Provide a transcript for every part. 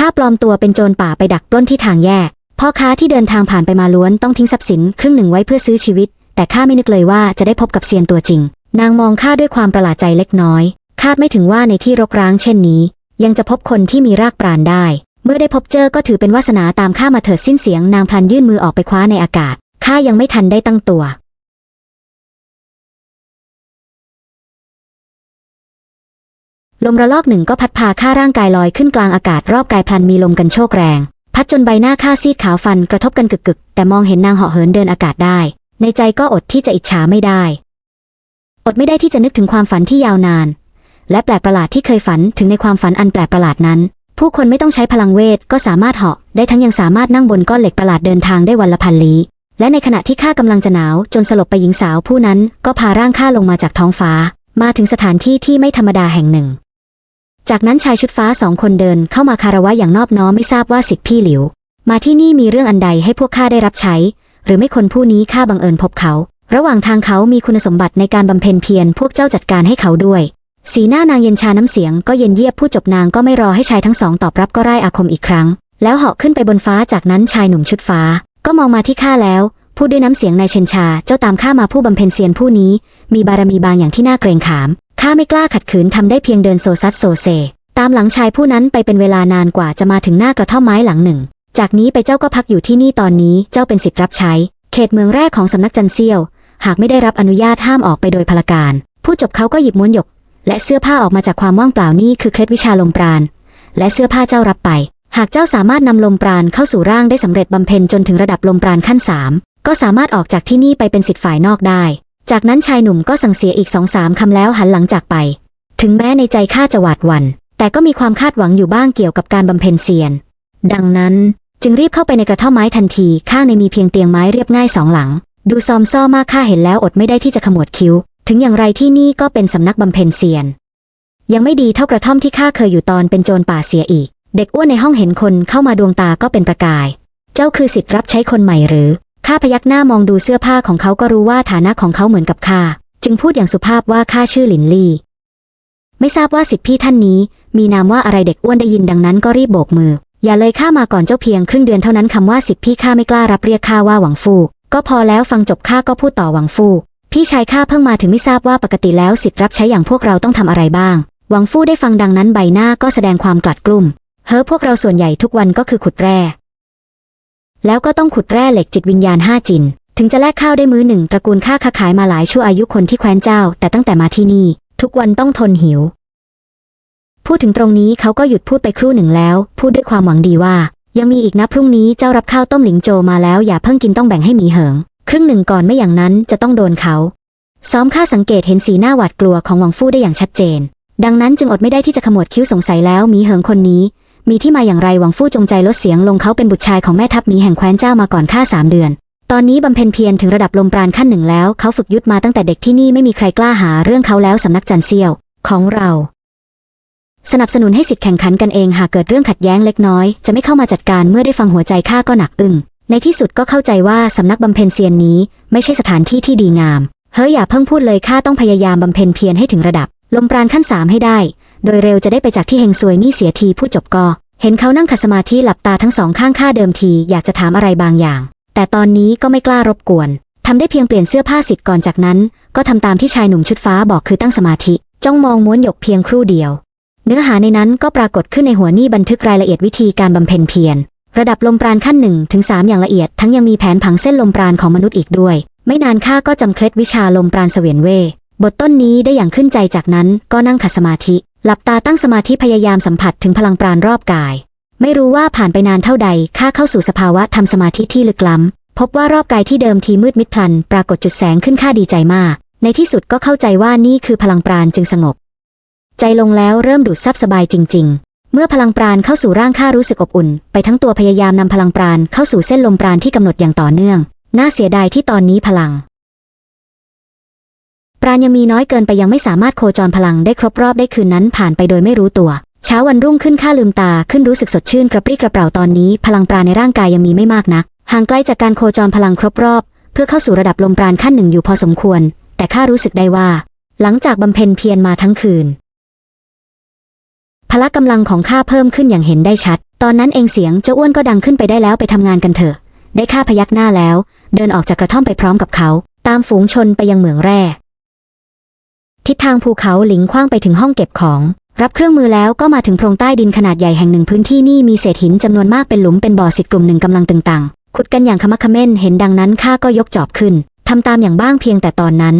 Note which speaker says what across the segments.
Speaker 1: ข้าปลอมตัวเป็นโจรป่าไปดักปล้นที่ทางแยก พ่อค้าที่เดินทางผ่านไปมาล้วนต้องทิ้งทรัพย์สินครึ่งหนึ่งไว้เพื่อซื้อชีวิต แต่ข้าไม่นึกเลยว่าจะได้พบกับเซียนตัวจริง นางมองข้าด้วยความประหลาดใจเล็กน้อย คาดไม่ถึงว่าในที่รกร้างเช่นนี้ ยังจะพบคนที่มีรากปราณได้ เมื่อได้พบเจอก็ถือเป็นวาสนาตามข้ามาเถิดสิ้นเสียงนางพลันยื่นมือออกไปคว้าในอากาศข้ายังไม่ทันได้ตั้งตัว ลมระลอกหนึ่งก็พัดพาข้าร่างกายลอยขึ้นกลางอากาศรอบกายพลันมีลมกันโชกแรง พัดจนใบหน้าข้าซีดขาวฟันกระทบกันกึกๆ แต่มองเห็นนางเหาะเหินเดินอากาศได้ ในใจก็อดที่จะอิจฉาไม่ได้ อดไม่ได้ที่จะนึกถึงความฝันที่ยาวนาน และแปลกประหลาดที่เคยฝันถึงในความฝันอันแปลกประหลาดนั้น ผู้คนไม่ต้องใช้พลังเวทก็สามารถเหาะได้ทั้งยังสามารถนั่งบนก้อนเหล็กประหลาดเดินทางได้วันละพันลี้และในขณะที่ข้ากำลังจะหนาวจนสลบไปหญิงสาวผู้นั้นก็พาร่างข้าลงมาจากท้องฟ้า มาถึงสถานที่ที่ไม่ธรรมดาแห่งหนึ่ง จากนั้นชายชุดฟ้าสองคนเดินเข้ามาคารวะอย่างนอบน้อมไม่ทราบว่าสิทธิพี่หลิว มาที่นี่มีเรื่องอันใดให้พวกข้าได้รับใช้ หรือไม่คนผู้นี้ข้าบังเอิญพบเขา ระหว่างทางเขามีคุณสมบัติในการบำเพ็ญเพียรพวกเจ้าจัดการให้เขาด้วย สีหน้านางเย็นชาน้ำเสียงก็เย็นเยียบผู้จบนางก็ไม่รอให้ชายทั้งสองตอบรับก็ไร้อาคมอีกครั้ง แล้วเหาะขึ้นไปบนฟ้าจากนั้นชายหนุ่มชุดฟ้า ก็มองมาที่ข้าแล้วพูดด้วยน้ำเสียงนายเชนชาเจ้าตามข้ามาผู้บำเพ็ญเซียนผู้นี้ มีบารมีบางอย่างที่น่าเกรงขาม ข้าไม่กล้าขัดขืนทำได้เพียงเดินโซซัดโซเซ ตามหลังชายผู้นั้นไปเป็นเวลานานกว่าจะมาถึงหน้ากระท่อมไม้หลังหนึ่ง จากนี้ไปเจ้าก็พักอยู่ที่นี่ตอนนี้เจ้าเป็นสิทธิ์รับใช้ เขตเมืองแรกของสำนักจันเซียว หากไม่ได้รับอนุญาตห้ามออกไปโดยพลการ ผู้จบเขาก็หยิบม้วนหยก และเสื้อผ้าออกมาจากความว่างเปล่านี่คือเคล็ดวิชาลมปราณและเสื้อผ้าเจ้ารับไป หากเจ้าสามารถนำลมปราณเข้าสู่ร่างได้สำเร็จบำเพ็ญจนถึงระดับลมปราณขั้นสามก็สามารถออกจากที่นี่ไปเป็นสิทธิ์ฝ่ายนอกได้ จากนั้นชายหนุ่มก็สั่งเสียอีกสองสามคำแล้วหันหลังจากไป ถึงแม้ในใจข้าจะหวาดหวัน่นแต่ก็มีความคาดหวังอยู่บ้างเกี่ยวกับการบำเพ็ญเซียน ดังนั้นจึงรีบเข้าไปในกระท่อมไม้ทันทีข้างในมีเพียงเตียงไม้เรียบง่ายสองหลัง ดูซอมซ่อมากข้าเห็นแล้วอดไม่ได้ที่จะขมวดคิ้ว ถึงอย่างไรที่นี่ก็เป็นสำนักบำเพ็ญเซียน ยังไม่ดีเท่ากระท่อมที่ข้าเคยอยู่ตอนเป็นโจรป่าเสียอีก เด็กอ้วนในห้องเห็นคนเข้ามาดวงตาก็เป็นประกาย เจ้าคือสิทธิ์รับใช้คนใหม่หรือ ข้าพยักหน้ามองดูเสื้อผ้าของเขาก็รู้ว่าฐานะของเขาเหมือนกับข้าจึงพูดอย่างสุภาพว่าข้าชื่อหลินลี่ ไม่ทราบว่าสิทธิพี่ท่านนี้ มีนามว่าอะไรเด็กอ้วนได้ยินดังนั้นก็รีบโบกมือ อย่าเลยข้ามาก่อนเจ้าเพียงครึ่งเดือนเท่านั้นคำว่าสิทธิพี่ข้าไม่กล้ารับเรียกข้าว่าหวังฟู ก็พอแล้วฟังจบข้าก็พูดต่อหวังฟู พี่ชายข้าเพิ่งมาถึงไม่ทราบว่าปกติแล้วสิทธิรับใช้อย่างพวกเราต้องทำอะไรบ้าง หวังฟู่ได้ฟังดังนั้นใบหน้าก็แสดงความกลัดกลุ้มเฮ้อพวกเราส่วนใหญ่ทุกวันก็คือขุดแร่ แล้วก็ต้องขุดแร่เหล็กจิตวิญญาณห้าจิน ถึงจะแลกข้าวได้มื้อหนึ่งตระกูลข้าค้าขายมาหลายชั่วอายุคนที่แคว้นเจ้า แต่ตั้งแต่มาที่นี่ ทุกวันต้องทนหิว พูดถึงตรงนี้เขาก็หยุดพูดไปครู่หนึ่งแล้ว พูดด้วยความหวังดีว่า ยังมีอีกนะพรุ่งนี้เจ้ารับข้าวต้มหลิงโจมาแล้วอย่าเพิ่งกินต้องแบ่งให้หมีเหิง ครึ่งหนึ่งก่อนไม่อย่างนั้นจะต้องโดนเขา ซ้อมข้าสังเกตเห็นสีหน้าหวาดกลัวของหวังฟู่ได้อย่างชัดเจน ดังนั้นจึงอดไม่ได้ที่จะขมวดคิ้วสงสัยแล้วหมีเหิงคนนี้ มีที่มาอย่างไรหวังฟู่จงใจลดเสียงลงเขาเป็นบุตรชายของแม่ทัพหมีแห่งแคว้นเจ้ามาก่อนข้าสามเดือน ตอนนี้บำเพ็ญเพียรถึงระดับลมปราณขั้นหนึ่งแล้ว เขาฝึกยุทธมาตั้งแต่เด็กที่นี่ไม่มีใครกล้าหาเรื่องเขาแล้วสำนักจันเซียว ของเรา สนับสนุนให้สิทธิ์แข่งขันกันเองหากเกิดเรื่องขัดแย้งเล็กน้อย จะไม่เข้ามาจัดการเมื่อได้ฟังหัวใจข้าก็หนักอึ้งในที่สุดก็เข้าใจว่าสำนักบำเพ็ญเซียนนี้ ไม่ใช่สถานที่ที่ดีงามเฮ้ยอย่าเพิ่งพูดเลยข้าต้องพยายามบำเพ็ญเพียรให้ถึงระดับ ลมปราณขั้นสามให้ได้ โดยเร็วจะได้ไปจากที่เฮงซวยนี่เสียทีผู้จบก็เห็นเขานั่งขัดสมาธิหลับตาทั้งสองข้างข้าเดิมทีอยากจะถามอะไรบางอย่าง แต่ตอนนี้ก็ไม่กล้ารบกวนทำได้เพียงเปลี่ยนเสื้อผ้าสิทธิ์ก่อนจากนั้น ก็ทำตามที่ชายหนุ่มชุดฟ้าบอกคือตั้งสมาธิ จ้องมองม้วนหยกเพียงครู่เดียว เนื้อหาในนั้นก็ปรากฏขึ้นในหัวนี่บันทึกรายละเอียดวิธีการบำเพ็ญเพียรระดับลมปราณขั้นหนึ่งถึงสามอย่างละเอียดทั้งยังมีแผนผังเส้นลมปราณของมนุษย์อีกด้วย ไม่นานข้าก็จำเคล็ดวิชาลมปราณเสวียนเว บทต้นนี้ได้อย่างขึ้นใจจากนั้นก็นั่งขัดสมาธิ หลับตาตั้งสมาธิพยายามสัมผัสถึงพลังปราณรอบกาย ไม่รู้ว่าผ่านไปนานเท่าใดข้าเข้าสู่สภาวะทำสมาธิที่ลึกล้ำ พบว่ารอบกายที่เดิมทีมืดมิดพลัน ปรากฏจุดแสงขึ้นข้าดีใจมาก ในที่สุดก็เข้าใจว่านี่คือพลังปราณจึงสงบ ใจลงแล้วเริ่มดูดซับสบายจริง ๆเมื่อพลังปราณเข้าสู่ร่างข้ารู้สึกอบอุ่น ไปทั้งตัวพยายามนำพลังปราณเข้าสู่เส้นลมปราณที่กำหนดอย่างต่อเนื่อง น่าเสียดายที่ตอนนี้พลัง ราณยังมีน้อยเกินไปยังไม่สามารถโคจรพลังได้ครบรอบได้คืนนั้นผ่านไปโดยไม่รู้ตัว เช้าวันรุ่งขึ้นข้าลืมตาขึ้นรู้สึกสดชื่นกระปรี้กระเปร่าตอนนี้ พลังปราณในร่างกายยังมีไม่มากนัก ห่างไกลจากการโคจรพลังครบรอบ เพื่อเข้าสู่ระดับลมปราณขั้นหนึ่งอยู่พอสมควร แต่ข้ารู้สึกได้ว่า หลังจากบำเพ็ญเพียรมาทั้งคืน พละกำลังของข้าเพิ่มขึ้นอย่างเห็นได้ชัด ตอนนั้นเองเสียงเจ้าอ้วนก็ดังขึ้นไปได้แล้วไปทำงานกันเถอะ ได้ค่าพยักหน้าแล้ว เดินออกจากกระท่อมไปพร้อมกับเขา ตามฝูงชนไปยังเหมืองแร่ ทิศทางภูเขาหลิงคว้างไปถึงห้องเก็บของ รับเครื่องมือแล้วก็มาถึงโพรงใต้ดินขนาดใหญ่แห่งหนึ่งพื้นที่นี่มีเศษหินจำนวนมากเป็นหลุมเป็นบ่อสิทธิ์กลุ่มหนึ่งกำลังตึงตังขุดกันอย่างขมักเขม้นเห็นดังนั้นข้าก็ยกจอบขึ้นทำตามอย่างบ้างเพียงแต่ตอนนั้น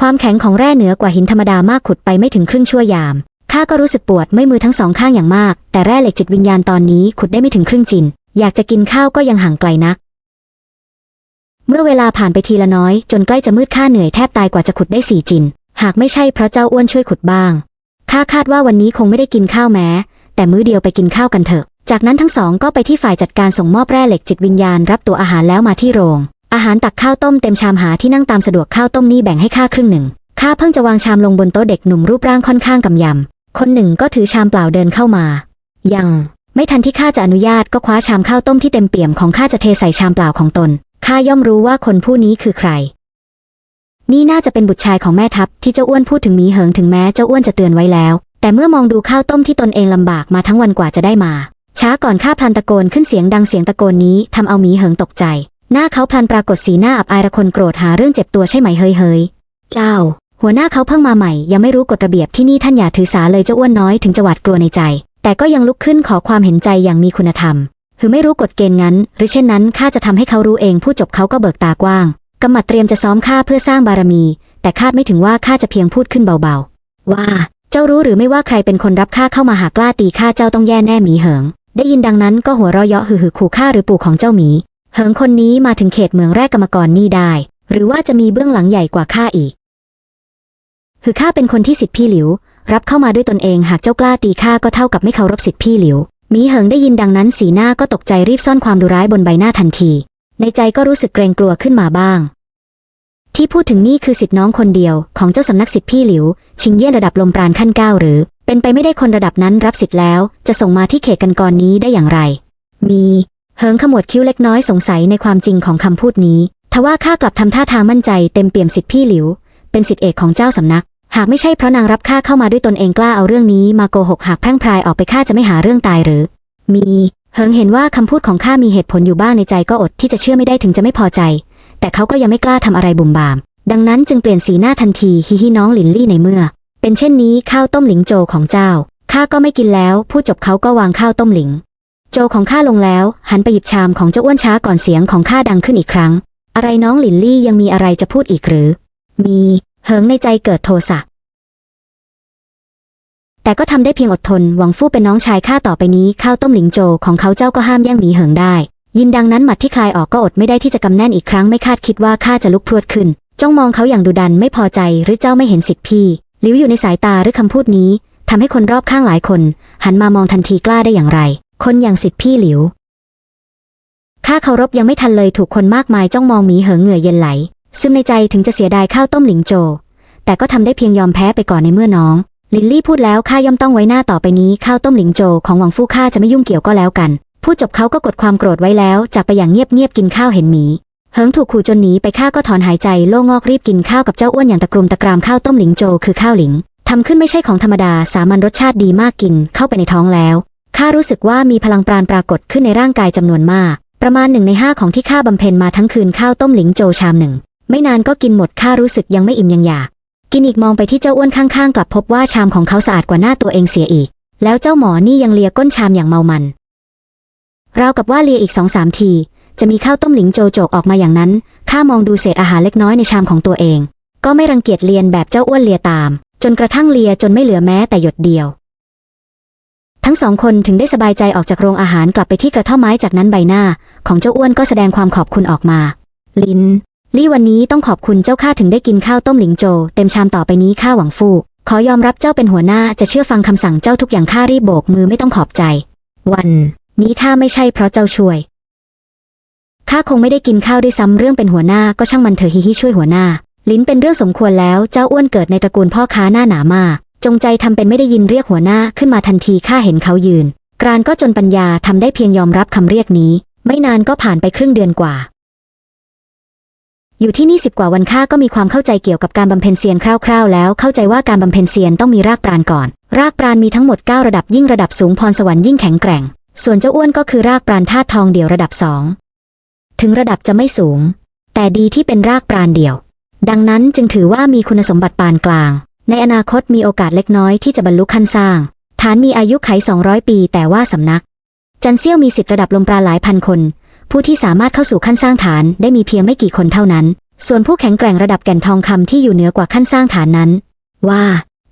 Speaker 1: ความแข็งของแร่เหนือกว่าหินธรรมดามากขุดไปไม่ถึงครึ่งชั่วยามข้าก็รู้สึกปวดไม่มือทั้งสองข้างอย่างมาก แต่แร่เหล็กจิตวิญญาณตอนนี้ขุดได้ไม่ถึงครึ่งจิน อยากจะกินข้าวก็ยังห่างไกลนัก เมื่อเวลาผ่านไปทีละน้อย จนใกล้จะมืดข้าเหนื่อยแทบตายกว่าจะขุดได้สี่จิน หากไม่ใช่เพราะเจ้าอ้วนช่วยขุดบ้าง ข้าคาดว่าวันนี้คงไม่ได้กินข้าวแม้ แต่มื้อเดียวไปกินข้าวกันเถอะ จากนั้นทั้งสองก็ไปที่ฝ่ายจัดการส่งมอบแร่เหล็กจิตวิญญาณรับตัวอาหารแล้วมาที่โรง อาหารตักข้าวต้มเต็มชามหาที่นั่งตามสะดวกข้าวต้มนี่แบ่งให้ข้าครึ่งหนึ่ง ข้าเพิ่งจะวางชามลงบนโต๊ะเด็กหนุ่มรูปร่างค่อนข้างกำยำ คนหนึ่งก็ถือชามเปล่าเดินเข้ามา ยังไม่ทันที่ข้าจะอนุญาตก็คว้าชามข้าวต้มที่เต็มเปี่ยมของข้าจะเทใส่ชามเปล่าของตน ข้าย่อมรู้ว่าคนผู้นี้คือใคร นี่น่าจะเป็นบุตรชายของแม่ทัพที่เจ้าอ้วนพูดถึงมีเหิงถึงแม้เจ้าอ้วนจะเตือนไว้แล้ว แต่เมื่อมองดูข้าวต้มที่ตนเองลำบากมาทั้งวันกว่าจะได้มา ช้าก่อนข้าพลันตะโกนขึ้นเสียงดังเสียงตะโกนนี้ทำเอามีเหิงตกใจ หน้าเขาพลันปรากฏสีหน้าอับอายระคนโกรธหาเรื่องเจ็บตัวใช่ไหมเฮ้ยเฮ้ยเจ้า หัวหน้าเขาเพิ่งมาใหม่ ยังไม่รู้กฎระเบียบที่นี่ท่านอย่าถือสาเลยเจ้าอ้วนน้อยถึงจะหวาดกลัวในใจ แต่ก็ยังลุกขึ้นขอความเห็นใจอย่างมีคุณธรรมคือไม่รู้กฎเกณฑ์งั้น หรือเช่นนั้นข้าจะทำให้เขารู้เองผู้จบเขาก็เบิกตากว้าง กำมัดเตรียมจะซ้อมข้าเพื่อสร้างบารมี แต่คาดไม่ถึงว่าข้าจะเพียงพูดขึ้นเบาๆ ว่า เจ้ารู้หรือไม่ว่าใครเป็นคนรับข้าเข้ามาหากล้าตีข้าเจ้าต้องแย่แน่หมีเหิง ได้ยินดังนั้นก็หัวเราะเยาะหือหือขู่ข้าหรือปู่ของเจ้าหมี เหิงคนนี้มาถึงเขตเมืองแรกกรรมกรนี่ได้ หรือว่าจะมีเบื้องหลังใหญ่กว่าข้าอีกคือข้าเป็นคนที่สิทธิพี่หลิว รับเข้ามาด้วยตนเองหากเจ้ากล้าตีข้าก็เท่ากับไม่เคารพสิทธิพี่หลิวหมีเหิงได้ยินดังนั้นสีหน้าก็ตกใจรีบซ่อนความดุร้ายบนใบหน้าทันที ในใจก็รู้สึกเกรงกลัวขึ้นมาบ้าง ที่พูดถึงนี่คือสิทธิน้องคนเดียวของเจ้าสำนักสิทธิพี่หลิว ชิงเยี่ยนระดับลมปราณขั้นเก้าหรือ เป็นไปไม่ได้คนระดับนั้นรับสิทธิ์แล้ว จะส่งมาที่เขตกันกรนี้ได้อย่างไร มีเหิงขมวดคิ้วเล็กน้อยสงสัยในความจริงของคำพูดนี้ทว่าข้ากลับทำท่าทางมั่นใจเต็มเปี่ยมสิทธิพี่หลิว เป็นสิทธิเอกของเจ้าสำนัก หากไม่ใช่เพราะนางรับข้าเข้ามาด้วยตนเองกล้าเอาเรื่องนี้มาโกหกหากแพร่งพรายออกไปข้าจะไม่หาเรื่องตายหรือ มี เหิงเห็นว่าคำพูดของข้ามีเหตุผลอยู่บ้างในใจก็อดที่จะเชื่อไม่ได้ถึงจะไม่พอใจ แต่เขาก็ยังไม่กล้าทำอะไรบุ่มบาม ดังนั้นจึงเปลี่ยนสีหน้าทันทีฮิฮิน้องหลินลี่ในเมื่อ เป็นเช่นนี้ข้าวต้มหลิงโจของเจ้าข้าก็ไม่กินแล้วพูดจบเขาก็วางข้าวต้มหลิง โจของข้าลงแล้ว หันไปหยิบชามของเจ้าอ้วนช้าก่อนเสียงของข้าดังขึ้นอีกครั้ง อะไรน้องหลินลี่ยังมีอะไรจะพูดอีกหรือ มีเหิงในใจเกิดโทสะ แต่ก็ทำได้เพียงอดทน หวังฟู่เป็นน้องชายข้าต่อไปนี้ ข้าวต้มหลิงโจของเขาเจ้าก็ห้ามแย่งหมีเหิงได้ ยินดังนั้นหมัดที่คลายออกก็อดไม่ได้ที่จะกำแน่นอีกครั้งไม่คาดคิดว่าข้าจะลุกพรวดขึ้น จ้องมองเขาอย่างดุดันไม่พอใจหรือเจ้าไม่เห็นสิทธิพี่หลิวอยู่ในสายตาหรือคำพูดนี้ทำให้คนรอบข้างหลายคน หันมามองทันทีกล้าได้อย่างไร คนอย่างสิทธิพี่หลิวข้าเคารพยังไม่ทันเลยถูกคนมากมายจ้องมองหมีเหิงเหงื่อเย็นไหล ซึ่งในใจถึงจะเสียดายข้าวต้มหลิงโจ แต่ก็ทำได้เพียงยอมแพ้ไปก่อนในเมื่อน้อง ลินลี่พูดแล้วข้าย่อมต้องไว้หน้าต่อไปนี้ข้าวต้มหลิงโจของหวังฟู่ข้าจะไม่ยุ่งเกี่ยวก็แล้วกัน พูดจบเขาก็กดความโกรธไว้แล้วจากไปอย่างเงียบๆกินข้าวเห็นหมีเหิงถูกขู่จนหนีไปข้าก็ถอนหายใจโล่งอกรีบกินข้าวกับเจ้าอ้วนอย่างตะกรุมตะกรามข้าวต้มหลิงโจคือข้าวหลิงทำขึ้นไม่ใช่ของธรรมดาสามัญรสชาติดีมากกินเข้าไปในท้องแล้วข้ารู้สึกว่ามีพลังปราณปรากฏขึ้นในร่างกายจำนวนมาก ประมาณหนึ่งในห้าของที่ข้าบำเพ็ญมาทั้งคืนข้าวต้มหลิงโจชามหนึ่งไม่นานก็กินหมดข้ารู้สึกยังไม่อิ่มยังอยาก กินอีกมองไปที่เจ้าอ้วนข้างๆ กลับพบว่าชามของเขาสะอาดกว่าหน้าตัวเองเสียอีก แล้วเจ้าหมอนี่ยังเลียก้นชามอย่างเมามันราวกับว่าเลียอีกสองสามที จะมีข้าวต้มหลิงโจโจกออกมาอย่างนั้น ข้ามองดูเศษอาหารเล็กน้อยในชามของตัวเอง ก็ไม่รังเกียจเลียนแบบเจ้าอ้วนเลียตาม จนกระทั่งเลียจนไม่เหลือแม้แต่หยดเดียว ทั้งสองคนถึงได้สบายใจออกจากโรงอาหารกลับไปที่กระท่อมไม้จากนั้นใบหน้า ของเจ้าอ้วนก็แสดงความขอบคุณออกมา ลิน ลี่วันนี้ต้องขอบคุณเจ้าข้าถึงได้กินข้าวต้มหลิงโจ เต็มชามต่อไปนี้ข้าหวังฟู่ขอยอมรับเจ้าเป็นหัวหน้าจะเชื่อฟังคำสั่งเจ้าทุกอย่างข้ารีบโบกมือไม่ต้องขอบใจ วันนี้ถ้าไม่ใช่เพราะเจ้าช่วยข้าคงไม่ได้กินข้าวด้วยซ้ำเรื่องเป็นหัวหน้าก็ช่างมันเถอะฮิฮิช่วยหัวหน้า ลิ้นเป็นเรื่องสมควรแล้วเจ้าอ้วนเกิดในตระกูลพ่อค้าหน้าหนามากจงใจทำเป็นไม่ได้ยินเรียกหัวหน้าขึ้นมาทันทีข้าเห็นเขายืน กรานก็จนปัญญาทำได้เพียงยอมรับคำเรียกนี้ ไม่นานก็ผ่านไปครึ่งเดือนกว่า อยู่ที่นี่สิบกว่าวันข้าก็มีความเข้าใจเกี่ยวกับการบำเพ็ญเซียนคร่าวๆ แล้ว เข้าใจว่าการบำเพ็ญเซียนต้องมีรากปราณก่อน รากปราณมีทั้งหมด 9 ระดับยิ่งระดับสูงพรสวรรค์ยิ่งแข็งแกร่ง ส่วนเจ้าอ้วนก็คือรากปราณธาตุทองเดี่ยวระดับสองถึงระดับจะไม่สูง แต่ดีที่เป็นรากปราณเดี่ยว ดังนั้นจึงถือว่ามีคุณสมบัติปานกลาง ในอนาคตมีโอกาสเล็กน้อยที่จะบรรลุขั้นสร้าง ฐานมีอายุไข 200 ปี แต่ว่าสำนัก จันเซี่ยวมีสิทธิ์ระดับลมปราหลายพันคน ผู้ที่สามารถเข้าสู่ขั้นสร้างฐานได้มีเพียงไม่กี่คนเท่านั้น ส่วนผู้แข็งแกร่งระดับแก่นทองคำที่อยู่เหนือกว่าขั้นสร้างฐานนั้น ว่า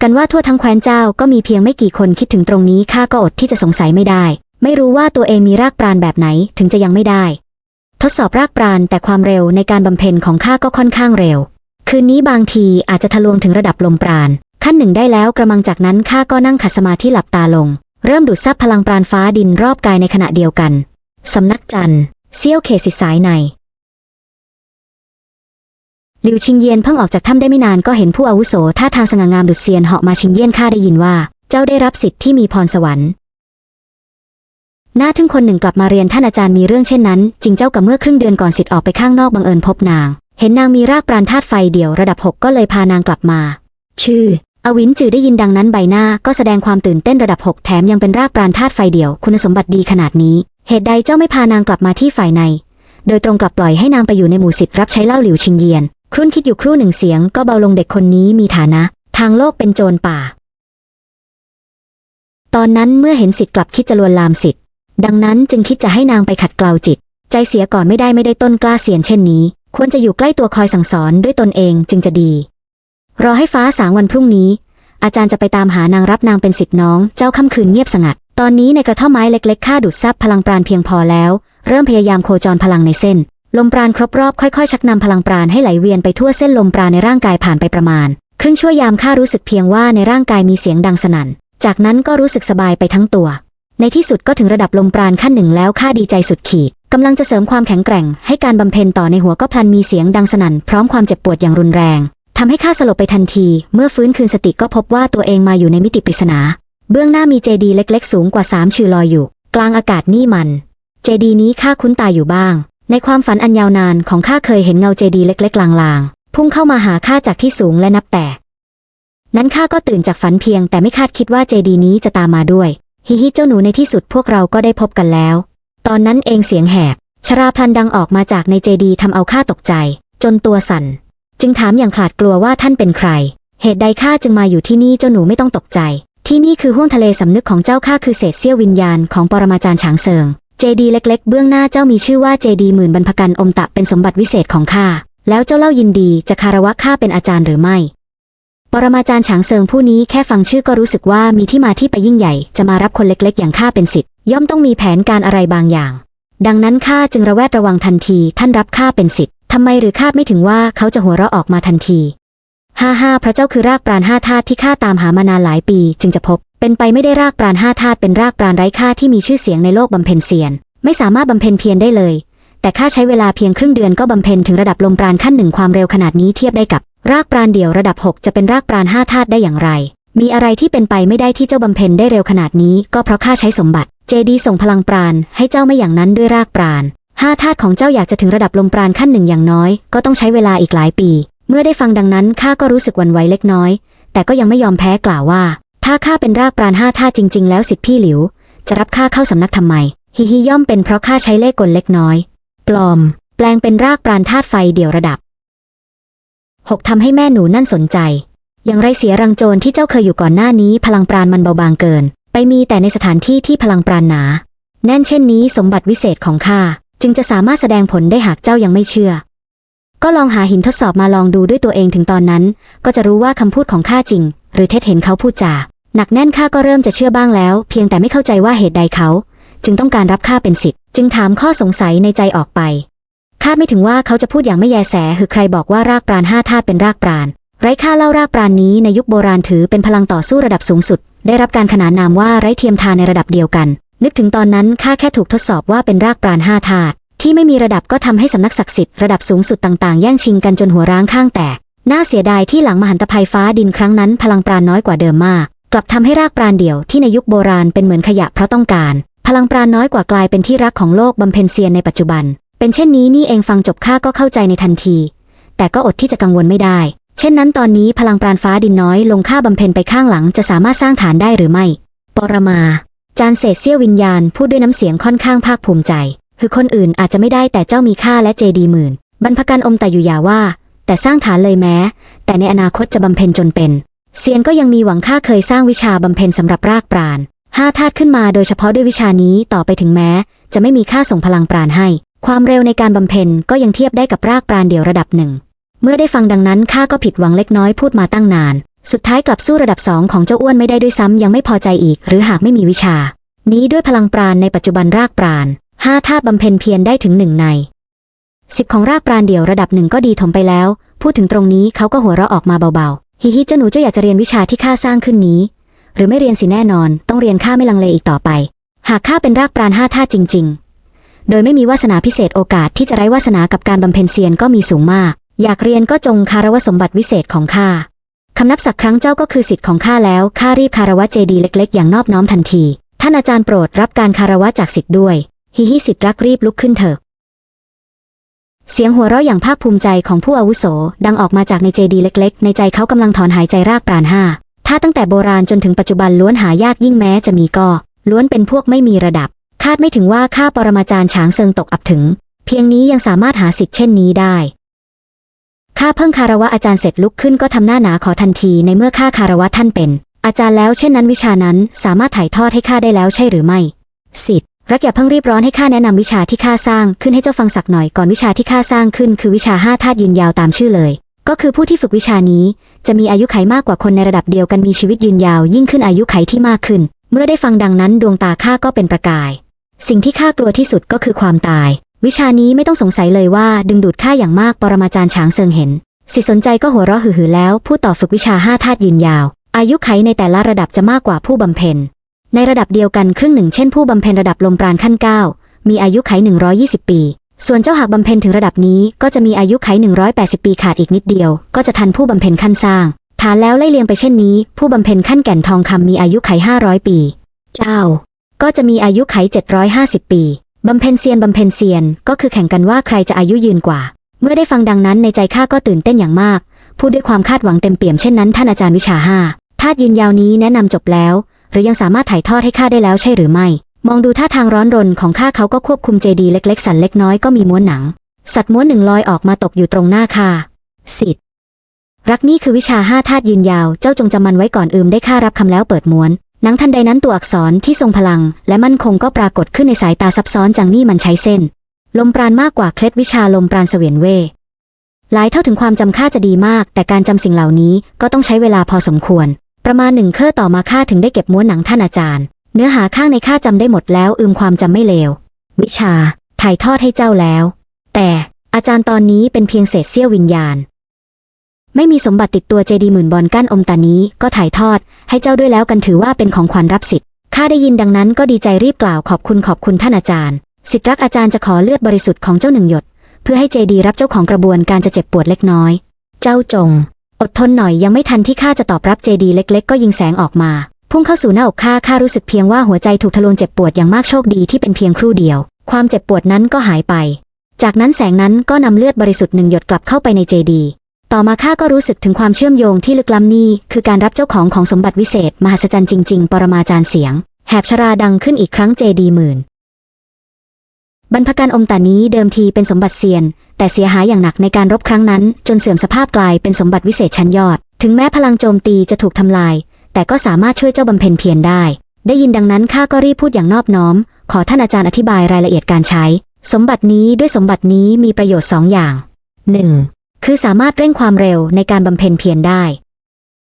Speaker 1: กันว่าทั่วทั้งแคว้นเจ้าก็มีเพียงไม่กี่คนคิดถึงตรงนี้ข้าก็อดที่จะสงสัยไม่ได้ ไม่รู้ว่าตัวเองมีรากปราณแบบไหนถึงจะยังไม่ได้ ทดสอบรากปราณแต่ความเร็วในการบำเพ็ญของข้าก็ค่อนข้างเร็ว คืนนี้บางทีอาจจะทะลวงถึงระดับลมปราณขั้นหนึ่งได้แล้วกระมังจากนั้นข้าก็นั่งขัดสมาธิหลับตาลง เริ่มดูดซับพลังปราณฟ้าดินรอบกายในขณะเดียวกัน สำนักจันทร์ เซี่ยวเขตสิสายในหลิวชิงเยียนเพิ่งออกจากถ้ำได้ไม่นานก็เห็นผู้อาวุโสท่าทางสง่างามดุจเซียนเหาะมาชิงเยียนข้าได้ยินว่า เจ้าได้รับสิทธิ์ที่มีพรสวรรค์หน้าทึ่งคนหนึ่งกลับมาเรียนท่านอาจารย์มีเรื่องเช่นนั้น จริงเจ้ากับเมื่อครึ่งเดือนก่อนสิทธิ์ออกไปข้างนอกบังเอิญพบนาง เห็นนางมีรากปราณธาตุไฟเดี่ยวระดับหกก็เลยพานางกลับมา ชื่อ อวินจือได้ยินดังนั้นใบหน้าก็แสดงความตื่นเต้นระดับหกแถมยังเป็นรากปราณธาตุไฟเดี่ยว คุณสมบัติดีขนาดนี้ เหตุใดเจ้าไม่พานางกลับมาที่ฝ่ายใน โดยตรงกลับปล่อยให้นางไปอยู่ในหมู่สิทธิ์รับใช้เล่าหลิวชิงเยียน ครุ่นคิดอยู่ครู่หนึ่งเสียงก็เบาลงเด็กคนนี้มีฐานะ ทางโลกเป็นโจรป่า ตอนนั้นเมื่อเห็นสิทธิ์กลับคิดจะลวนลามสิทธิ์ ดังนั้นจึงคิดจะให้นางไปขัดเกลาจิต ใจเสียก่อนไม่ได้ไม่ได้ต้นกล้าเสียนเช่นนี้ ควรจะอยู่ใกล้ตัวคอยสั่งสอนด้วยตนเองจึงจะดี รอให้ฟ้าสางวันพรุ่งนี้ อาจารย์จะไปตามหานางรับนางเป็นสิทธิ์น้อง เจ้าค่ำคืนเงียบสงัด ตอนนี้ในกระท่อมไม้เล็กๆข้าดูดซับพลังปราณเพียงพอแล้ว เริ่มพยายามโคจรพลังในเส้น ลมปราณครบรอบค่อยๆ ชักนำพลังปราณให้ไหลเวียนไปทั่วเส้นลมปราณในร่างกายผ่านไปประมาณ ครึ่งชั่วยามข้ารู้สึกเพียงว่าในร่างกายมีเสียงดังสนั่น จากนั้นก็รู้สึกสบายไปทั้งตัว ในที่สุดก็ถึงระดับลมปราณขั้นหนึ่งแล้วข้าดีใจสุดขีดกำลังจะเสริมความแข็งแกร่ง ให้การบำเพ็ญต่อในหัวก็พลันมีเสียงดังสนั่นพร้อมความเจ็บปวดอย่างรุนแรงทำให้ข้าสลบไปทันที เมื่อฟื้นคืนสติก็พบว่าตัวเองมาอยู่ในมิติปริศนา เบื้องหน้ามีเจดีย์เล็ก ๆ สูงกว่าสามชื่อลอยอยู่ กลางอากาศนี่มัน เจดีย์นี้ข้าคุ้นตาอยู่บ้าง ในความฝันอันยาวนานของข้าเคยเห็นเงาเจดีย์เล็ก ๆ ลางๆ พุ่งเข้ามาหาข้าจากที่สูงและนับแต่ นั้นข้าก็ตื่นจากฝันเพียง แต่ไม่คาดคิดว่าเจดีย์นี้จะตามมาด้วย ฮิฮิเจ้าหนูในที่สุดพวกเราก็ได้พบกันแล้ว ตอนนั้นเองเสียงแหบ ชราพลันดังออกมาจากในเจดีย์ทำเอาข้าตกใจ จนตัวสั่น จึงถามอย่างขาดกลัวว่าท่านเป็นใคร เหตุใดข้าจึงมาอยู่ที่นี่เจ้าหนูไม่ต้องตกใจ ที่นี่คือห้วงทะเลสำนึกของเจ้าข้าคือเศษเสี้ยววิญญาณของปรมาจารย์ฉางเซิง เจดีเล็ก ๆ เบื้องหน้าเจ้ามีชื่อว่าเจดีหมื่นบรรพกันอมตะเป็นสมบัติวิเศษของข้า แล้วเจ้าเล่ายินดีจะคารวะข้าเป็นอาจารย์หรือไม่ ปรมาจารย์ฉางเซิงผู้นี้แค่ฟังชื่อก็รู้สึกว่ามีที่มาที่ไปยิ่งใหญ่ จะมารับคนเล็ก ๆ อย่างข้าเป็นสิทธิ์ย่อมต้องมีแผนการอะไรบางอย่าง ดังนั้นข้าจึงระแวดระวังทันทีท่านรับข้าเป็นสิทธิ์ทำไมหรือคาดไม่ถึงว่าเขาจะหัวเราะออกมาทันที ห้าห้าพระเจ้าคือรากปราณห้าธาตุที่ข้าตามหามานานหลายปีจึงจะพบ เป็นไปไม่ได้รากปราณห้าธาตุเป็นรากปราณไร้ค่าที่มีชื่อเสียงในโลกบำเพ็ญเสียน ไม่สามารถบำเพ็ญเพียรได้เลย แต่ข้าใช้เวลาเพียงครึ่งเดือนก็บำเพ็ญถึงระดับลมปราณขั้นหนึ่งความเร็วขนาดนี้เทียบได้กับ รากปราณเดี่ยวระดับ 6 จะเป็นรากปราณห้าธาตุได้อย่างไร มีอะไรที่เป็นไปไม่ได้ที่เจ้าบำเพ็ญได้เร็วขนาดนี้ ก็เพราะข้าใช้สมบัติ เจดีส่งพลังปราณให้เจ้าไม่อย่างนั้นด้วยรากปราณห้าธาตุของเจ้าอยากจะถึงระดับลมปราณขั้นหนึ่งอย่างน้อย ก็ต้องใช้เวลาอีกหลายปี เมื่อได้ฟังดังนั้นข้าก็รู้สึกวันไหวเล็กน้อย แต่ก็ยังไม่ยอมแพ้กล่าวว่า ถ้าข้าเป็นรากปราณห้าธาตุจริง ๆ แล้วสิทธิพี่หลิว จะรับข้าเข้าสำนักทำไม ฮิฮิย่อมเป็นเพราะข้าใช้เล่กลเล็กน้อย ปลอม แปลงเป็นรากปราณธาตุไฟเดี่ยวระดับหกทำให้แม่หนูนั่นสนใจ อย่างไรเสียรังโจรที่เจ้าเคยอยู่ก่อนหน้านี้ พลังปราณมันเบาบางเกิน ไปมีแต่ในสถานที่ที่พลังปราณหนา แน่นเช่นนี้สมบัติวิเศษของข้าจึงจะสามารถแสดงผลได้หากเจ้ายังไม่เชื่อ ก็ลองหาหินทดสอบมาลองดูด้วยตัวเองถึงตอนนั้น ก็จะรู้ว่าคำพูดของข้าจริง หรือเท็จเห็นเขาพูดจาหนักแน่นข้าก็เริ่มจะเชื่อบ้างแล้ว เพียงแต่ไม่เข้าใจว่าเหตุใดเขา จึงต้องการรับข้าเป็นสิทธิ์จึงถามข้อสงสัยในใจออกไปคาดไม่ถึงว่าเขาจะพูดอย่างไม่แยแสคือใครบอกว่ารากปราณห้าธาตุเป็นรากปราณไร้ค่าเล่ารากปราณนี้ในยุคโบราณถือเป็นพลังต่อสู้ระดับสูงสุด ได้รับการขนานนามว่าไร้เทียมทานในระดับเดียวกัน นึกถึงตอนนั้นข้าแค่ถูกทดสอบว่าเป็นรากปราณห้าธาตุ ที่ไม่มีระดับก็ทำให้สำนักศักดิ์สิทธิ์ระดับสูงสุดต่างๆ แย่งชิงกันจนหัวร้างข้างแตกน่าเสียดายที่หลังมหันตภัยฟ้าดินครั้งนั้นพลังปราณน้อยกว่าเดิมมาก กลับทำให้รากปราณเดี่ยวที่ในยุคโบราณเป็นเหมือนขยะเพราะต้องการ พลังปราณน้อยกว่ากลายเป็นที่รักของโลกบำเพ็ญเซียนในปัจจุบัน เป็นเช่นนี้นี่เองฟังจบข้าก็เข้าใจในทันที แต่ก็อดที่จะกังวลไม่ได้ เช่นนั้นตอนนี้พลังปราณฟ้าดินน้อยลงค่าบำเพ็ญไปข้างหลังจะสามารถสร้างฐานได้หรือไม่ ปรมา จานเศษเสี้ยววิญญาณพูดด้วยน้ำเสียงค่อนข้างภาคภูมิใจ คือคนอื่นอาจจะไม่ได้แต่เจ้ามีค่าและเจดีหมื่น บรรพการอมแต่อยู่อย่าว่า แต่สร้างฐานเลยแม้ แต่ในอนาคตจะบำเพ็ญจนเป็น เซียนก็ยังมีหวังค่าเคยสร้างวิชาบำเพ็ญสำหรับรากปราณห้าธาตุขึ้นมาโดยเฉพาะด้วยวิชานี้ต่อไปถึงแม้ จะไม่มีค่าส่งพลังปราณให้ ความเร็วในการบำเพ็ญก็ยังเทียบได้กับรากปราณเดี่ยวระดับหนึ่ง เมื่อได้ฟังดังนั้นข้าก็ผิดหวังเล็กน้อยพูดมาตั้งนาน สุดท้ายกลับสู้ระดับสองของเจ้าอ้วนไม่ได้ด้วยซ้ำยังไม่พอใจอีก หรือหากไม่มีวิชา นี้ด้วยพลังปราณในปัจจุบันรากปราณ ห้าธาตุบำเพ็ญเพียรได้ถึงหนึ่งในสิบของรากปราณเดี่ยวระดับหนึ่งก็ดีถมไปแล้ว พูดถึงตรงนี้เขาก็หัวเราะออกมาเบาๆ ฮิฮิเจ้าหนูเจ้าอยากจะเรียนวิชาที่ข้าสร้างขึ้นนี้ หรือไม่เรียนสิแน่นอน ต้องเรียนข้าไม่ลังเลอีกต่อไป หากข้าเป็นรากปราณห้าธาตุจริง ๆ โดยไม่มีวาสนาพิเศษโอกาสที่จะไร้วาสนากับการบำเพ็ญเซียนก็มีสูงมาก อยากเรียนก็จงคารวะสมบัติวิเศษของข้าคำนับสักครั้งเจ้าก็คือสิทธิ์ของข้าแล้วข้ารีบคารวะเจดีย์เล็ก ๆ อย่างนอบน้อมทันที ท่านอาจารย์โปรดรับการคารวะจากสิทธิ์ด้วย ฮิฮิสิทธิ์รักรีบลุกขึ้นเถอะ เสียงหัวเราะอย่างภาคภูมิใจของผู้อาวุโส ดังออกมาจากในเจดีเล็ก ๆ ในใจเขากำลังถอนหายใจรากปราณห้าถ้าตั้งแต่โบราณจนถึงปัจจุบันล้วนหายากยิ่งแม้จะมีก็ ล้วนเป็นพวกไม่มีระดับ คาดไม่ถึงว่าข้าปรมาจารย์ฉางเซิงตกอับถึง เพียงนี้ยังสามารถหาสิทธิ์เช่นนี้ได้ข้าเพิ่งคารวะอาจารย์เสร็จลุกขึ้นก็ทำหน้าหนาขอทันทีในเมื่อข้าคารวะท่านเป็น อาจารย์แล้วเช่นนั้นวิชานั้นสามารถถ่ายทอดให้ข้าได้แล้วใช่หรือไม่ สิทธิ์ รักอย่าเพิ่งรีบร้อนให้ข้าแนะนำวิชาที่ข้าสร้างขึ้นให้เจ้าฟังสักหน่อยก่อนวิชาที่ข้าสร้างขึ้น คือวิชาห้าธาตุยืนยาวตามชื่อเลย ก็คือผู้ที่ฝึกวิชานี้ จะมีอายุไขมากกว่าคนในระดับเดียวกันมีชีวิตยืนยาว ยิ่งขึ้นอายุไขที่มากขึ้น เมื่อได้ฟังดังนั้นดวงตาข้าก็เป็นประกาย สิ่งที่ข้ากลัวที่สุดก็คือความตาย วิชานี้ไม่ต้องสงสัยเลยว่า ดึงดูดข้าอย่างมากปรมาจารย์ฉางเซิงเห็นสิสนใจก็หัวเราะหือๆแล้ว ผู้ต่อฝึกวิชาห้าธาตุยืนยาว อายุไขในแต่ละระดับจะมากกว่าผู้บำเพ็ญ ในระดับเดียวกันครึ่งหนึ่งเช่นผู้บำเพ็ญระดับลมปราณขั้นเก้ามีอายุไข 120 ปี ส่วนเจ้าหากบำเพ็ญถึงระดับนี้ก็จะมีอายุไข 180 ปีขาดอีกนิดเดียว ก็จะทันผู้บำเพ็ญขั้นสร้างฐานแล้วไล่เลียงไปเช่นนี้ ผู้บำเพ็ญขั้นแก่นทองคำมีอายุไข 500 ปี เจ้า ก็จะมีอายุไข 750 ปีบำเพ็ญเซียนบำเพ็ญเซียนก็คือแข่งกันว่าใครจะอายุยืนกว่า เมื่อได้ฟังดังนั้นในใจข้าก็ตื่นเต้นอย่างมาก พูดด้วยความคาดหวังเต็มเปี่ยมเช่นนั้นท่านอาจารย์วิชาห้าธาตุยืนยาวนี้แนะนำจบแล้ว หรือยังสามารถถ่ายทอดให้ข้าได้แล้วใช่หรือไม่ มองดูท่าทางร้อนรนของข้าเขาก็ควบคุมเจดีเล็กๆ สันเล็กน้อยก็มีม้วนหนัง สัตว์ม้วนหนึ่งลอยออกมาตกอยู่ตรงหน้าข้าสิทธิ์รักนี่คือวิชาห้าธาตุยืนยาว เจ้าจงจำมันไว้ก่อนอืมได้ข้ารับคำแล้วเปิดม้วนหนังทันใดนั้นตัวอักษรที่ทรงพลัง และมั่นคงก็ปรากฏขึ้นในสายตาซับซ้อนจังนี่มันใช้เส้น ลมปราณมากกว่าเคล็ดวิชาลมปราณเสวียนเวหลายเท่าถึงความจำข้าจะดีมาก แต่การจำสิ่งเหล่านี้ก็ต้องใช้เวลาพอสมควร ประมาณหนึ่งเครื่อต่อมาข้าถึงได้เก็บม้วนหนังท่านอาจารย์ เนื้อหาข้างในข้าจำได้หมดแล้ว อืมความจำไม่เลว วิชา ถ่ายทอดให้เจ้าแล้ว แต่อาจารย์ตอนนี้เป็นเพียงเศษเสี้ยววิญญาณ ไม่มีสมบัติติดตัวเจดีหมื่นบอลกั้นอมตานี้ก็ถ่ายทอด ให้เจ้าด้วยแล้วกันถือว่าเป็นของขวัญรับสิทธิ์ข้าได้ยินดังนั้นก็ดีใจรีบกล่าวขอบคุณขอบคุณท่านอาจารย์ สิทธิ์รักอาจารย์จะขอเลือดบริสุทธิ์ของเจ้าหนึ่งหยด เพื่อให้เจดีรับเจ้าของกระบวนการจะเจ็บปวดเล็กน้อย เจ้าจง อดทนหน่อยยังไม่ทันที่ข้าจะตอบรับเจดีเล็ก ๆ ก็ยิงแสงออกมา พุ่งเข้าสู่หน้าอกข้าข้ารู้สึกเพียงว่าหัวใจถูกทะลวงเจ็บปวดอย่างมากโชคดีที่เป็นเพียงครู่เดียว ความเจ็บปวดนั้นก็หายไป จากนั้นแสงนั้นก็นำเลือดบริสุทธิ์หนึ่งหยดกลับเข้าไปในเจดีต่อมาข้าก็รู้สึกถึงความเชื่อมโยงที่ลึกล้ำนี่คือการรับเจ้าของของสมบัติวิเศษ มหัศจรรย์จริง ๆ ปรมาจารย์เสียง แหบชราดังขึ้นอีกครั้งเจดีหมื่น บรรพการอมตานี้เดิมทีเป็นสมบัติเซียน แต่เสียหายอย่างหนักในการรบครั้งนั้น จนเสื่อมสภาพกลายเป็นสมบัติวิเศษชั้นยอด ถึงแม้พลังโจมตีจะถูกทำลาย แต่ก็สามารถช่วยเจ้าบำเพ็ญเพียรได้ ได้ยินดังนั้นข้าก็รีบพูดอย่างนอบน้อม ขอท่านอาจารย์อธิบายรายละเอียดการใช้ สมบัตินี้ด้วยสมบัตินี้มีประโยชน์สองอย่าง 1. คือสามารถเร่งความเร็วในการบำเพ็ญเพียรได้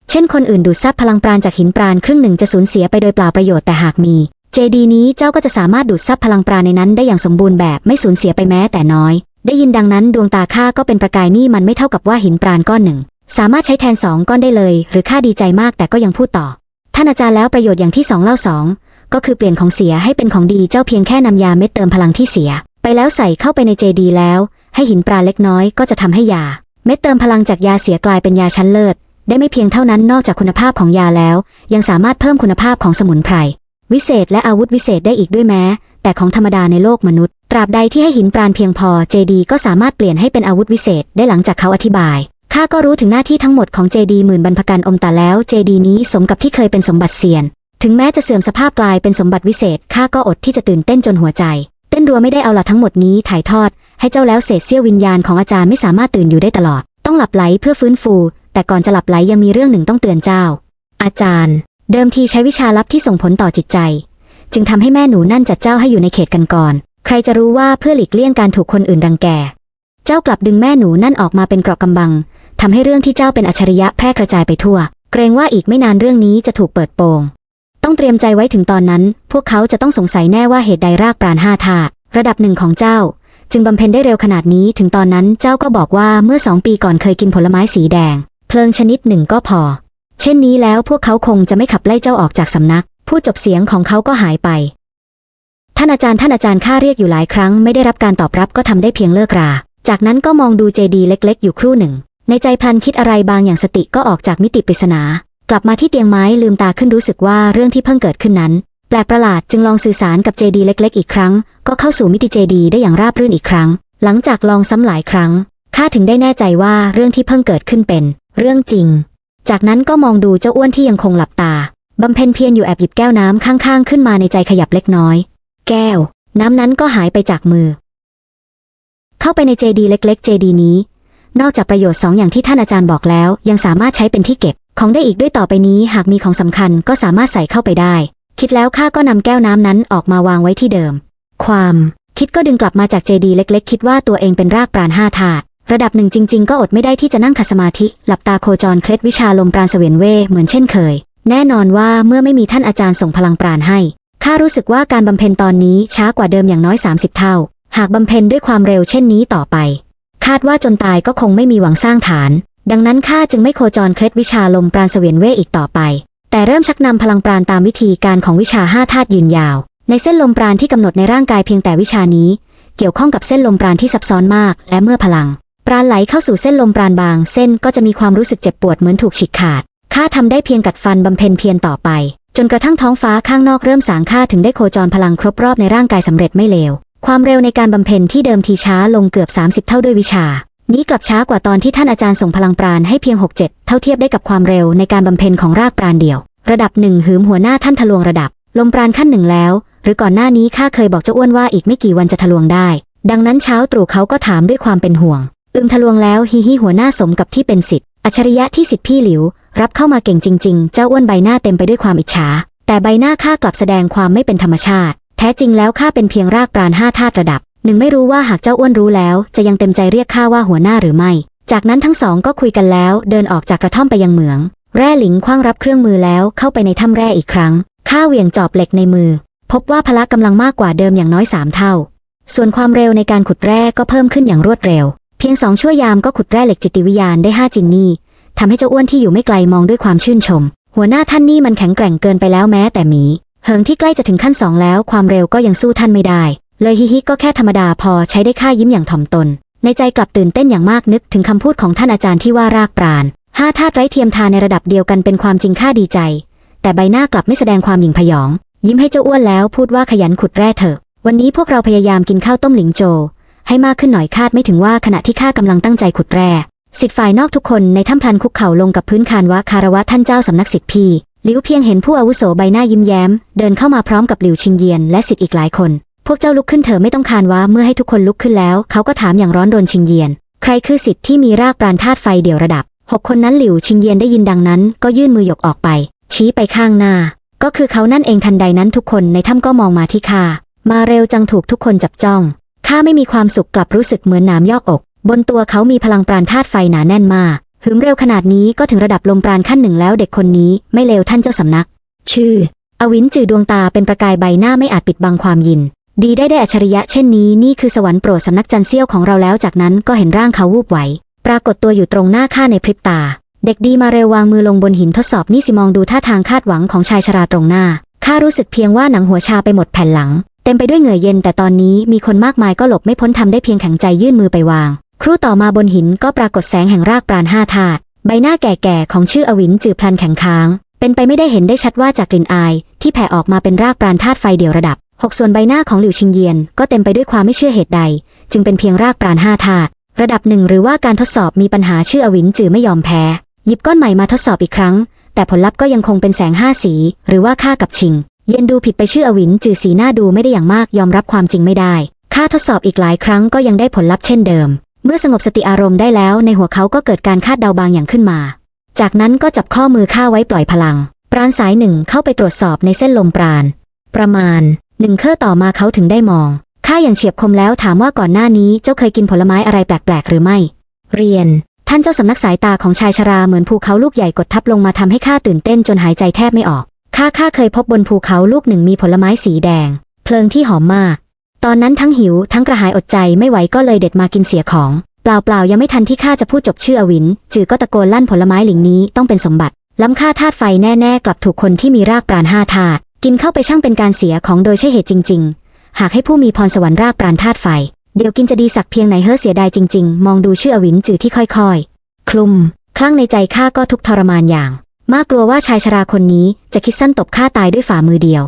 Speaker 1: เช่นคนอื่นดูดซับพลังปราณจากหินปราณครึ่งหนึ่งจะสูญเสียไปโดยเปล่าประโยชน์แต่หากมี เจดีนี้เจ้าก็จะสามารถดูดซับพลังปราในนั้นได้อย่างสมบูรณ์แบบไม่สูญเสียไปแม้แต่น้อย ได้ยินดังนั้นดวงตาข้าก็เป็นประกายนี่มันไม่เท่ากับว่าหินปราณก้อนหนึ่ง สามารถใช้แทนสองก้อนได้เลย หรือข้าดีใจมากแต่ก็ยังพูดต่อ ท่านอาจารย์แล้วประโยชน์อย่างที่สองเล่าสองก็คือเปลี่ยนของเสียให้เป็นของดีเจ้าเพียงแค่นำยาเม็ดเติมพลังที่เสีย ไปแล้วใส่เข้าไปในเจดีแล้ว ให้หินปราเล็กน้อยก็จะทำให้ยา เม็ดเติมพลังจากยาเสียกลายเป็นยาชั้นเลิศได้ไม่เพียงเท่านั้นนอกจากคุณภาพของยาแล้ว ยังสามารถเพิ่มคุณภาพของสมุนไพร วิเศษและอาวุธวิเศษได้อีกด้วยแม้ แต่ของธรรมดาในโลกมนุษย์ ตราบใดที่ให้หินปราณเพียงพอเจดีก็สามารถเปลี่ยนให้เป็นอาวุธวิเศษได้หลังจากเขาอธิบายข้าก็รู้ถึงหน้าที่ทั้งหมดของเจดีหมื่นบรรพการอมตาแล้วเจดีนี้สมกับที่เคยเป็นสมบัติเซียน ถึงแม้จะเสื่อมสภาพกลายเป็นสมบัติวิเศษข้าก็อดที่จะตื่นเต้นจนหัวใจ เต้นรัวไม่ได้เอาละทั้งหมดนี้ถ่ายทอด ให้เจ้าแล้วเศษเสี้ยววิญญาณของอาจารย์ไม่สามารถตื่นอยู่ได้ตลอด ต้องหลับไหลเพื่อฟื้นฟู แต่ก่อนจะหลับไหลยังมีเรื่องหนึ่งต้องเตือนเจ้า อาจารย์ เดิมทีใช้วิชาลับที่ส่งผลต่อจิตใจ จึงทำให้แม่หนูนั่นจัดเจ้าให้อยู่ในเขตกันก่อน ใครจะรู้ว่าเพื่อหลีกเลี่ยงการถูกคนอื่นรังแก เจ้ากลับดึงแม่หนูนั่นออกมาเป็นเกราะกำบังทำให้เรื่องที่เจ้าเป็นอัจฉริยะแพร่กระจายไปทั่ว เกรงว่าอีกไม่นานเรื่องนี้จะถูกเปิดโปง ต้องเตรียมใจไว้ถึงตอนนั้น พวกเขาจะต้องสงสัยแน่ว่าเหตุใดรากปราณห้าธาตุระดับหนึ่งของเจ้า จึงบำเพ็ญได้เร็วขนาดนี้ ถึงตอนนั้นเจ้าก็บอกว่าเมื่อสองปีก่อนเคยกินผลไม้สีแดง เพลิงชนิดหนึ่งก็พอ เช่นนี้แล้วพวกเขาคงจะไม่ขับไล่เจ้าออกจากสำนัก ผู้จบเสียงของเขาก็หายไป ท่านอาจารย์ท่านอาจารย์ข้าเรียกอยู่หลายครั้งไม่ได้รับการตอบรับก็ทำได้เพียงเลิกรา จากนั้นก็มองดูเจดีเล็ก ๆ อยู่ครู่หนึ่ง ในใจพลันคิดอะไรบางอย่างสติก็ออกจากมิติปริศนา กลับมาที่เตียงไม้ลืมตาขึ้นรู้สึกว่าเรื่องที่เพิ่งเกิดขึ้นนั้น แปลกประหลาดจึงลองสื่อสารกับเจดีเล็ก ๆ อีกครั้ง ก็เข้าสู่มิติเจดีได้อย่างราบรื่นอีกครั้ง หลังจากลองซ้ำหลายครั้งข้าถึงได้แน่ใจว่าเรื่องที่เพิ่งเกิดขึ้นเป็น เรื่องจริง จากนั้นก็มองดูเจ้าอ้วนที่ยังคงหลับตาบำเพ็ญเพียรอยู่แอบหยิบแก้วน้ำข้างๆ ขึ้นมาในใจขยับเล็กน้อย แก้ว น้ำนั้นก็หายไปจากมือ เข้าไปในเจดีเล็กๆ เจดีนี้ นอกจากประโยชน์สองอย่างที่ท่านอาจารย์บอกแล้ว ยังสามารถใช้เป็นที่เก็บ ของได้อีกด้วยต่อไปนี้หากมีของสำคัญก็สามารถใส่เข้าไปได้ คิดแล้วข้าก็นำแก้วน้ำนั้นออกมาวางไว้ที่เดิม ความ คิดก็ดึงกลับมาจากเจดีเล็ก ๆ คิดว่าตัวเองเป็นรากปราณห้าธาตุ ระดับหนึ่งจริง ๆ ก็อดไม่ได้ที่จะนั่งขัดสมาธิ หลับตาโคจรเคล็ดวิชาลมปราณเสวียนเว่เหมือนเช่นเคย แน่นอนว่าเมื่อไม่มีท่านอาจารย์ส่งพลังปราณให้ข้ารู้สึกว่าการบำเพ็ญตอนนี้ช้ากว่าเดิมอย่างน้อย 30 เท่า หากบำเพ็ญด้วยความเร็วเช่นนี้ต่อไป คาดว่าจนตายก็คงไม่มีหวังสร้างฐาน ดังนั้นข้าจึงไม่โคจรเคล็ดวิชาลมปราณเสวียนเว่อีกต่อไป แต่เริ่มชักนำพลังปราณตามวิธีการของวิชาห้าธาตุยืนยาว ในเส้นลมปราณที่กำหนดในร่างกายเพียงแต่วิชานี้ เกี่ยวข้องกับเส้นลมปราณที่ซับซ้อนมาก และเมื่อพลัง ปราณไหลเข้าสู่เส้นลมปราณบาง เส้นก็จะมีความรู้สึกเจ็บปวดเหมือนถูกฉีกขาด ข้าทำได้เพียงกัดฟันบำเพ็ญเพียรต่อไป จนกระทั่งท้องฟ้าข้างนอกเริ่มสางข้าถึงได้โคจรพลังครบรอบในร่างกายสำเร็จไม่เลว ความเร็วในการบำเพ็ญที่เดิมทีช้าลงเกือบ 30 เท่าด้วยวิชา นี้กลับช้ากว่าตอนที่ท่านอาจารย์ส่งพลังปราณให้เพียง 6-7 เท่าเทียบได้กับความเร็วในการบำเพ็ญของรากปราณเดี่ยว ระดับหนึ่งหืมหัวหน้าท่านทะลวงระดับ ลมปราณขั้นหนึ่งแล้ว หรือก่อนหน้านี้ข้าเคยบอกเจ้าอ้วนว่าอีกไม่กี่วันจะทะลวงได้ดังนั้นเช้าตรู่เขาก็ถามด้วยความเป็นห่วง อึมทะลวงแล้วฮิฮิหัวหน้าสมกับที่เป็นสิทธิ์อัจฉริยะที่สิทธิ์พี่หลิว รับเข้ามาเก่งจริง ๆ เจ้าอ้วนใบหน้าเต็มไปด้วยความอิจฉา แต่ใบหน้าข้ากลับแสดงความไม่เป็นธรรมชาติ แท้จริงแล้วข้าเป็นเพียงรากปราณห้าธาตุระดับ หนึ่งไม่รู้ว่าหากเจ้าอ้วนรู้แล้ว จะยังเต็มใจเรียกข้าว่าหัวหน้าหรือไม่ จากนั้นทั้งสองก็คุยกันแล้ว เดินออกจากกระท่อมไปยังเหมือง แร่หลิงคว้างรับเครื่องมือแล้วเข้าไปในถ้ำแร่อีกครั้งข้าเหวี่ยงจอบเหล็กในมือ พบว่าพละกำลังมากกว่าเดิมอย่างน้อยสามเท่า ส่วนความเร็วในการขุดแร่ก็เพิ่มขึ้นอย่างรวดเร็ว เพียงสองชั่วยามก็ขุดแร่เหล็กจิตวิญญาณได้ห้าจินนี่ทำให้เจ้าอ้วนที่อยู่ไม่ไกลมองด้วยความชื่นชม หัวหน้าท่านนี่มันแข็งแกร่งเกินไปแล้วแม้แต่หมี เหิงที่ใกล้จะถึงขั้นสองแล้ว ความเร็วก็ยังสู้ท่านไม่ได้ เลยฮิฮิก็แค่ธรรมดาพอใช้ได้ค่ายิ้มอย่างถ่อมตน ในใจกลับตื่นเต้นอย่างมากนึกถึงคำพูดของท่านอาจารย์ที่ว่ารากปราณห้าธาตุไร้เทียมทานในระดับเดียวกันเป็นความจริงค่าดีใจ แต่ใบหน้ากลับไม่แสดงความหยิ่งพยอง ยิ้มให้เจ้าอ้วนแล้วพูดว่าขยันขุดแร่เถอะ วันนี้พวกเราพยายามกินข้าวต้มหลิงโจ ให้มากขึ้นหน่อยคาดไม่ถึงว่าขณะที่ข้ากำลังตั้งใจขุดแร่สิทธิ์ฝ่ายนอกทุกคนในถ้ำพลันคุกเข่าลงกับพื้นคานวะคารวะท่านเจ้าสำนักสิทธิ์พีหลิวเพียงเห็นผู้อาวุโสใบหน้ายิ้มแย้ม เดินเข้ามาพร้อมกับหลิวชิงเยียนและสิทธิ์อีกหลายคน พวกเจ้าลุกขึ้นเถอะไม่ต้องคานวะเมื่อให้ทุกคนลุกขึ้นแล้ว เขาก็ถามอย่างร้อนรนชิงเยียน ใครคือสิทธิ์ที่มีรากปราณธาตุไฟเดี่ยวระดับหกคนนั้นหลิวชิงเยียนได้ยินดังนั้น ก็ยื่นมือหยกออกไป ชี้ไปข้างหน้า ก็คือเขานั่นเองทันใดนั้นทุกคนในถ้ำก็มองมาที่ข้ามาเร็วจังถูกทุกคนจับจ้อง ข้าไม่มีความสุขกลับรู้สึกเหมือนน้ำยอกอก บนตัวเขามีพลังปราณธาตุไฟหนาแน่นมากหืมเร็วขนาดนี้ก็ถึงระดับลมปราณขั้นหนึ่งแล้วเด็กคนนี้ไม่เลวท่านเจ้าสำนัก ชื่อ อวินจือดวงตาเป็นประกายใบหน้าไม่อาจปิดบังความยิน ดีได้ได้อัจฉริยะเช่นนี้นี่คือสวรรค์โปรดสำนักจันเซียวของเราแล้วจากนั้นก็เห็นร่างเขาวูบไหว ปรากฏตัวอยู่ตรงหน้าข้าในพริบตา เด็กดีมาเร็ววางมือลงบนหินทดสอบนี่สิมองดูท่าทางคาดหวังของชายชราตรงหน้าข้ารู้สึกเพียงว่าหนังหัวชาไปหมดแผ่นหลังเต็มไปด้วยเหงื่อเย็นแต่ตอนนี้มีคนมากมายก็หลบไม่พ้นทำได้เพียงแข็งใจยื่นมือไปวาง ครู่ต่อมาบนหินก็ปรากฏแสงแห่งรากปราณห้าธาตุใบหน้าแก่ๆของชื่ออวินจือพลันแข็งค้าง เป็นไปไม่ได้เห็นได้ชัดว่าจากกลิ่นอาย ที่แผ่ออกมาเป็นรากปราณธาตุไฟเดี่ยวระดับหกส่วนใบหน้าของหลิวชิงเยียนก็เต็มไปด้วยความไม่เชื่อเหตุใด จึงเป็นเพียงรากปราณห้าธาตุระดับหนึ่งหรือว่าการทดสอบมีปัญหาชื่ออวินจือไม่ยอมแพ้ หยิบก้อนใหม่มาทดสอบอีกครั้ง แต่ผลลัพธ์ก็ยังคงเป็นแสงห้าสี หรือว่าข้ากับชิง เย็นดูผิดไปชื่ออวินจือสีหน้าดูไม่ได้อย่างมากยอมรับความจริงไม่ได้ข้าทดสอบอีกหลายครั้งก็ยังได้ผลลัพธ์เช่นเดิม เมื่อสงบสติอารมณ์ได้แล้วในหัวเขาก็เกิดการคาดเดาบางอย่างขึ้นมา จากนั้นก็จับข้อมือข้าไว้ปล่อยพลัง ปราณสายหนึ่งเข้าไปตรวจสอบในเส้นลมปราณ ประมาณหนึ่งเครื่อต่อมาเขาถึงได้มองข้าอย่างเฉียบคมแล้วถามว่าก่อนหน้านี้เจ้าเคยกินผลไม้อะไรแปลกๆ หรือไม่ เรียน ท่านเจ้าสำนักสายตาของชายชราเหมือนภูเขาลูกใหญ่กดทับลงมาทำให้ข้าตื่นเต้นจนหายใจแทบไม่ออก ข้าข้าเคยพบบนภูเขาลูกหนึ่งมีผลไม้สีแดง เพลิงที่หอมมาก ตอนนั้นทั้งหิวทั้งกระหายอดใจไม่ไหวก็เลยเด็ดมากินเสียของเปล่าเปล่าๆยังไม่ทันที่ข้าจะพูดจบชื่ออวิน จือก็ตะโกนลั่นผลไม้หลิงนี้ต้องเป็นสมบัติ ล้ำค่าธาตุไฟแน่ๆ กลับถูกคนที่มีรากปราณห้าธาตุกินเข้าไปช่างเป็นการเสียของโดยใช่เหตุจริง ๆ หากให้ผู้มีพรสวรรค์รากปราณธาตุไฟ เดี๋ยวกินจะดีสักเพียงไหนเฮ้อเสียดายจริง ๆ มองดูชื่ออวินจือที่ค่อยๆ คลุมคลั่งในใจข้าก็ทุกข์ทรมานอย่าง มากกลัวว่าชายชราคนนี้จะคิดสั้นตบฆ่าตายด้วยฝ่ามือเดียว